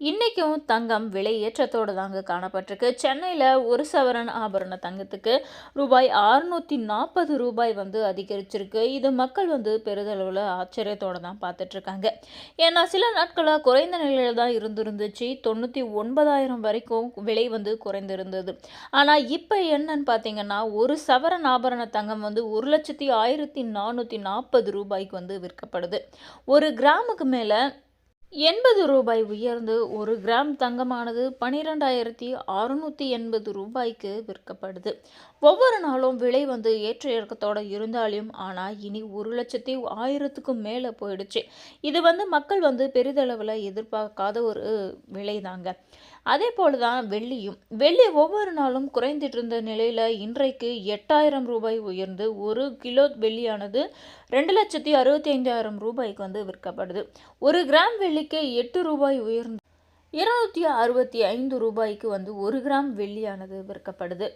இன்றைக்கும் தங்கம் விலை ஏற்றத்தோடு தாங்க காணப்பட்டிருக்கு. சென்னையில் ஒரு சவரன் ஆபரண தங்கத்துக்கு ரூபாய் அறுநூற்றி நாற்பது ரூபாய் வந்து அதிகரிச்சிருக்கு. இது மக்கள் வந்து பெரிதளவில் ஆச்சரியத்தோடு தான் பார்த்துட்ருக்காங்க. ஏன்னா சில நாட்களாக குறைந்த நிலையில் தான் இருந்திருந்துச்சு. தொண்ணூற்றி ஒன்பதாயிரம் வரைக்கும் விலை வந்து குறைந்திருந்தது. ஆனால் இப்போ என்னன்னு பார்த்தீங்கன்னா ஒரு சவரன் ஆபரண தங்கம் வந்து ஒரு லட்சத்தி ஆயிரத்தி நானூற்றி நாற்பது ரூபாய்க்கு வந்து விற்கப்படுது. ஒரு கிராமுக்கு மேலே எண்பது ரூபாய் உயர்ந்து ஒரு கிராம் தங்கமானது பனிரெண்டாயிரத்தி அறுநூற்றி எண்பது ரூபாய்க்கு விற்கப்படுது. ஒவ்வொரு நாளும் விலை வந்து ஏற்ற இறக்கத்தோடு இருந்தாலும் ஆனால் இனி ஒரு லட்சத்தி ஆயிரத்துக்கும் மேலே போயிடுச்சு. இது வந்து மக்கள் வந்து பெரிதளவில் எதிர்பார்க்காத ஒரு விலை தாங்க அதே போல தான் வெள்ளியும். வெள்ளி ஒவ்வொரு நாளும் குறைந்துட்டு இருந்த நிலையில் இன்றைக்கு எட்டாயிரம் ரூபாய் உயர்ந்து ஒரு கிலோ வெள்ளியானது ரெண்டு லட்சத்தி அறுபத்தி ஐந்தாயிரம் ரூபாய்க்கு வந்து விற்கப்படுது. ஒரு கிராம் வெள்ளி வெள்ளிக்கே எட்டு ரூபாய் உயர்ந்து இருநூத்தி அறுபத்தி ஐந்து ரூபாய்க்கு வந்து ஒரு கிராம் வெள்ளியானது விற்கப்படுது.